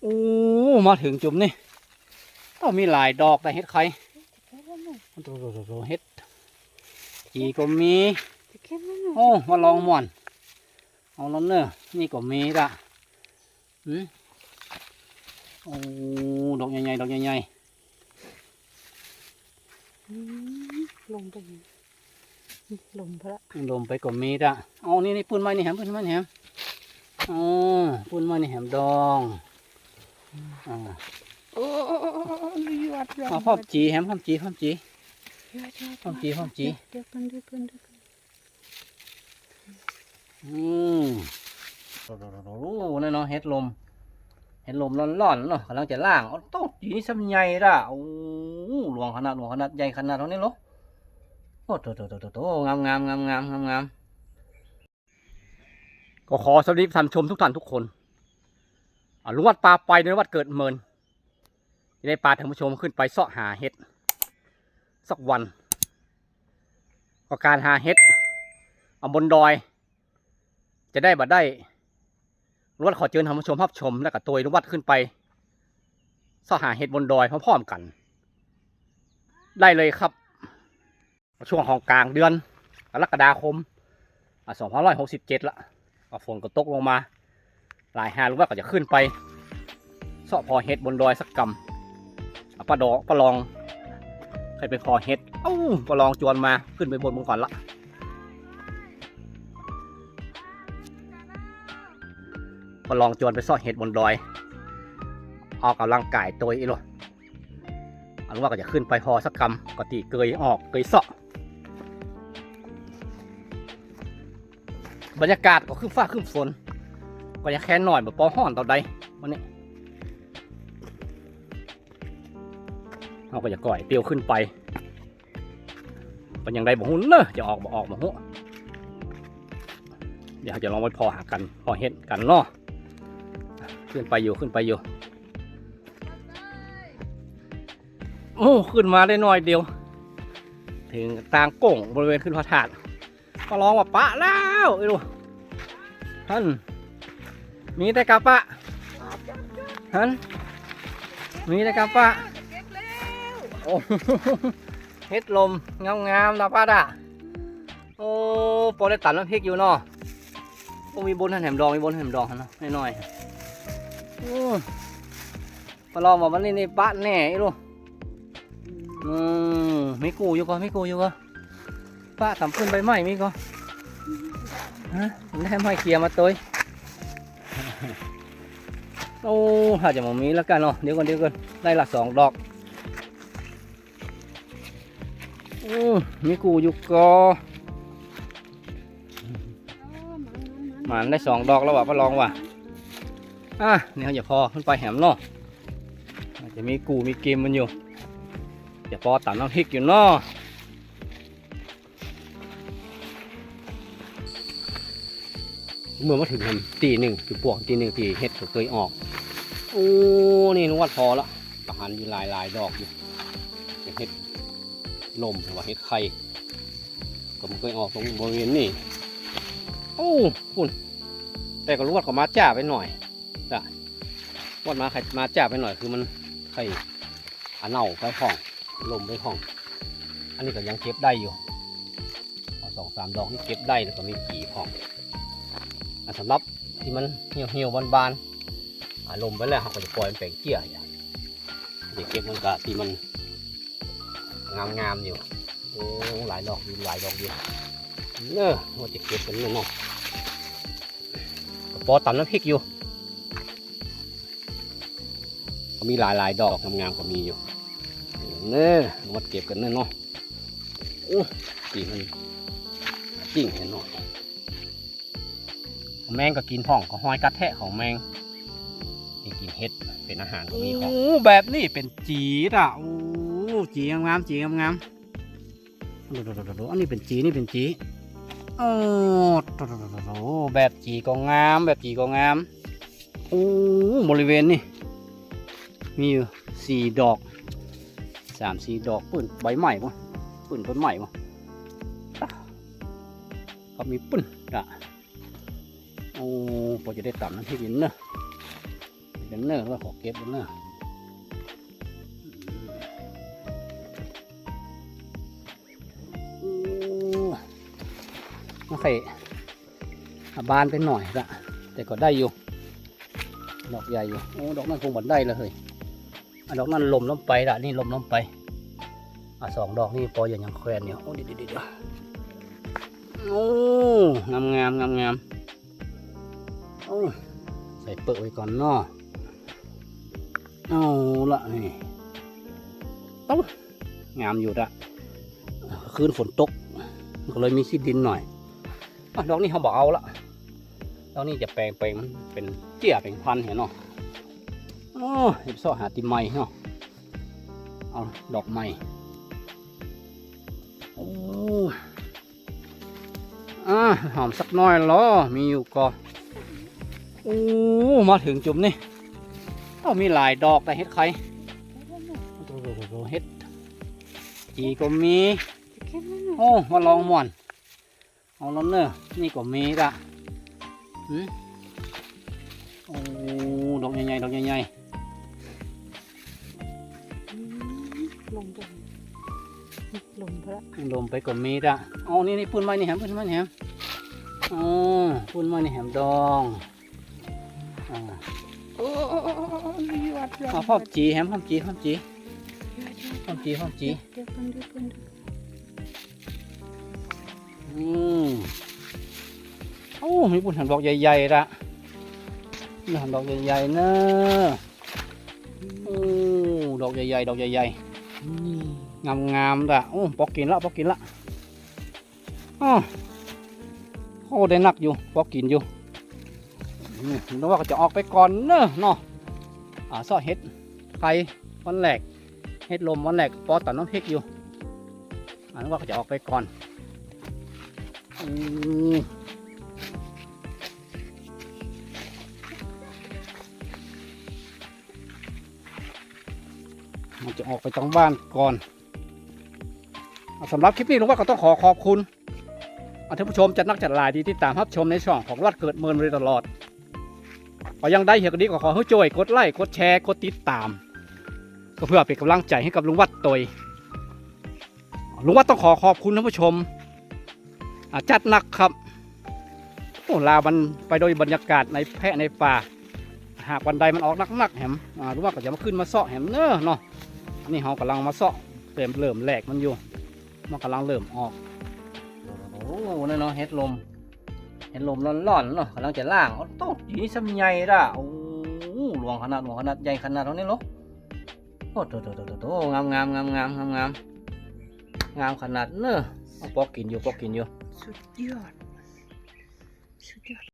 โอ้มาถึงจุ่มนี่ต้องมีหลายดอกแต่เฮ็ดใครโอ้โหเฮ็ดจีก็มีโอ้มาลองม่วนเอาแล้วเนอะนี่ก็มีละหืมโอ้ดอกใหญ่ๆดอกใหญ่ลงไปลงพระๆลมไปก็มีละเอานี่นี่ปืนไม้นี่แหมปืนไม้นี่แหม อ๋อปืนม้นี่แหมดองอ่าโอ้ยวดยเอาพร้อมจีแหมพร้อมจีพร้อมจีพร้อมจีพร้อมจีเดี๋ยวกันเดี๋ยวกันเดี๋ยวกันอืมโอ้โหนั่เนาะเฮ็ดลมเฮ็ดลมร้อนๆเนาะกำลังจะล่างเอาโต๊ะจีนี่ซ้ำใหญ่ละโอ้หหลวงขนาดหลวงขนาดใหญ่ขนาดเท่านี้เหรอโอ้โตโตโตโตโตงามงามงามงามงามงาม ก็ขอสวัสดีท่านผู้ชมทุกท่านทุกคนลุงวัดปลาไปในวัดเกิดเมินได้ปลาท่านผู้ชมขึ้นไปเสาะหาเฮ็ดสักวันก็การหาเฮ็ดเอาบนดอย จะได้บัดได้รถขอเชิญท่านผู้ชมรับชม แล้วก็ตัวนุวัดขึ้นไปเสาะหาเห็ดบนดอยพร้อมๆกัน ได้เลยครับ ช่วงของกลางเดือนกรกฎาคมสองพันร้อยหกสิบเจ็ดละ ฝนก็ตกลงมา หลายหาลุงวัดก็จะขึ้นไปเสาะพอเห็ดบนดอยสักกำเอาปลาดอกปลาลองใครไปพอเห็ดเอ้าปลาลองจวนมาขึ้นไปบนมึงก่อนละก็ลองจวนไปซ่อนเห็ดบนดอยออกกำลังกายตัวอีหรออันว่าก็จะขึ้นไปพอสักกำก็ตีเกยออกเกยเสาะ บรรยากาศก็ขึ้นฟ้าขึ้นฝน ก็จะแค่หน่อยแบบปอห้อนตอนใดวันนี้เราก็จะก่อยเตียวขึ้นไปเป็นอย่างไรบอกหุ่นเนอะจะออกบ่ออกบ่หัวเดี๋ยวจะลองไปพอหากันพอเห็ดกันเนาะขึ้นไปอยู่ขึ้นไปอยู่โอ้ขึ้นมาได้หน่อยเดียว ถึงตางก่งบริเวณขึ้นพระธาตุ ก็ร้องว่าปะแล้วไอ้ดูท่านมีแต่กาปะท่านมีแต่กาปะโอ้เฮ็ดลมงามๆนะป้าด่ะโอ้ปอได้ตัดน้ำพริกอยู่เนาะโอ้มีบนแหมดองมีบนแหมดองนะน้อยๆอืมปลอมว่ามันนี่นี่ปะแน่ไอ้ลูกอืมไม่กูอยู่ก็ไม่กูอยู่ก็ ป้าทำขึ้นใบไม้มีก็ฮะได้ไม้เกียร์มาตัวโอ้ถ้าจะมามีแล้วกันเนาะเดี๋ยวก่อนเดี๋ยวก่อนได้ละสองดอกอืมมีกูอยู่ก็หมันได้สองดอกแล้วว่ะป้าลองว่ะอะนี่เขาอย่าพอขึ้นไปแหมเนาะอาจจะมีกูมีเกมมันอยู่อย่าพอตัดน้ำพริกอยู่เนาะ เมื่อมาถึงทำตีหนึ่งคือปวกตีหนึ่งตีเห็ดก็เคยออก โอ้ นี่นว่าพอละประหันอยู่หลายหลายดอกอยู่เห็ดลมหรือว่าเห็ดไข่ก็มันเคยออกตรงบริเวณนี้โอ้คุณแต่ก็รู้ว่าเขามาจ้าไปหน่อยวดมาใครมาจับไปหน่อยคือมันไข่อันเน่าไปห้องลมไปห้อง อันนี้ก็ยังเก็บได้อยู่เอสองสามดอกนี่เก็บได้แล้วก็มีกี่ห้อง สำหรับที่มันเหี่ยวเหี่ยวบานๆอาลมไปแล้วเขาก็จะปล่อยมันแปลงเกี้ยอย่างเดี๋ยวเก็บมันก็ที่มันงามๆอยู่โอ้หลายดอกอยู่หลายดอกอยู่เนอะว่าจะเก็บกันเนาะกระป๋อตำน้ำพริกอยู่ก็มีหลายหลายๆดอกงามๆก็มีอยู่เน่มาเก็บกันเน่เนาะโอ้สีมันจริงเห็นเนาะ แมงก็กินพ่องก็ห้อยกัดแทะของแมงนี่กินเห็ดเป็นอาหารก็มีของแบบนี้เป็นจีดอะโอ้จีงามๆจีงามๆดูๆๆๆอันนี้เป็นจีนี่เป็นจีโอ้โแบบจีก็งาม แบบจีก็งามโอ้บริเวณนี่มีอยู่สี่ดอกสามสี่ดอกปื้นใบใหม่ปะปื้นต้นใหม่ปะเขามีปื้นอะ อ้พอจะได้ตัดน้ำพริกินเนอะเดนเนอร์ว่าขอเก็บเดนเนอร์โอเคบานไปหน่อยละแต่ก็ได้อยู่ ดอกใหญ่อยู่โอ้ดอกนั้นคงบันได้เลยเฮ้ยอะดอกนั้นลมล้มไปละนี่ลมล้มไปอะสองดอกนี่ปออย่างยังแควนอยู่โอ้เดี๋ยวเดี๋ยวเดี๋ยวโอ้งามงามงามงาม ใส่เปลือกไว้ก่อนเนาะเอาละนี่เอ้างามอยู่ละคืนฝนตก ก็เลยมีขี้ดินหน่อยอดอกนี้เขาบอกเอาละดอกนี้จะแปลงแปลงมันเป็นเจี้ยเป็นพันเห็นเนาะโอ้เห็บซ้อหาติมไม้เนาะเอาดอกไม้โอ้อ่าหอมสักหน้อยเหรอมีอยู่ก็ โอ้มาถึงจุ่มนี่เอ้ามีหลายดอกแต่เฮ็ดใครโอ้โหเฮ็ดจีก็มีโอ้มาลองม่วนเอาล้วเนอะนี่ก็มีละหืมโอ้ดอกใหญ่ๆดอกใหญ่อืมลงไปลงพระลมไปก็มีละเอานี่นี่ปุ่นไม้นี่แหมปุ่นไม้นี่แหมอ๋อปุ่นไม้นี่แหมดอง โอ้โอ้โอ้โอ้โอ้ยอดยอดเอาพร้อมจีแฮมพร้อมจีพร้อมจีพร้อมจีพร้อมจีเดี๋ยวเพิ่นเดี๋ยวเพิ่นอืมโอ้มีปุ่นหันดอกใหญ่ๆละนี่หันดอกใหญ่ๆเนอะโอ้ดอกใหญ่ๆดอกใหญ่ๆงามๆละโอ้ปอกกินละปอกกินละอ้อโอ้ได้หนักอยู่ปอกกินอยู่ นึกว่าก็จะออกไปก่อนเนอะเนาะอ่าซอเฮ็ดไข่วันแรกเฮ็ดลมวันแรกปอตัดน้ำพริกอยู่อ่านึกว่าก็จะออกไปก่อนอืมมันจะออกไปจากบ้านก่อนสำหรับคลิปนี้ลุงว่าก็ต้องขอขอบคุณท่านผู้ชมจัดนักจัดลายที่ติดตามรับชมในช่องของวัดเกิดเมินมาโดยตลอด ก็ยังได้เหียกดีก็ขอให้ช่วยกดไลค์กดแชร์กดติดตาม ก็เพื่อเป็นกำลังใจให้กับลุงวัดตยลุงวัดต้องขอขอบคุณท่านผู้ชมจัดหนักครับโอ้ลามันไปโดยบรรยากาศในแพะในป่า หากวันใดมันออกนักๆแหมอ่ารู้ว่าก็จะมาขึ้นมาเสาะแหมเนอะเนาะนนี้เรากำลังมาเสาะเริ่มเริ่มแหลกมันอยู่มันกำลังเริ่มออกโอ้โหนั่นเนาะเฮ็ดลม เห็นลมร้อนๆเนาะกำลังจะล่างเอโต๊ะอยู่นี่ซ้ำใหญ่ละโอ้หลวงขนาดหลวงขนาดใหญ่ขนาดเท่านี้เหรอโอ้โตโตโตโตโตงามงามงามงามงามงามงามขนาดเนอะเอปอกกินอยู่ปอกกินอยู่ สุดยอด สุดยอด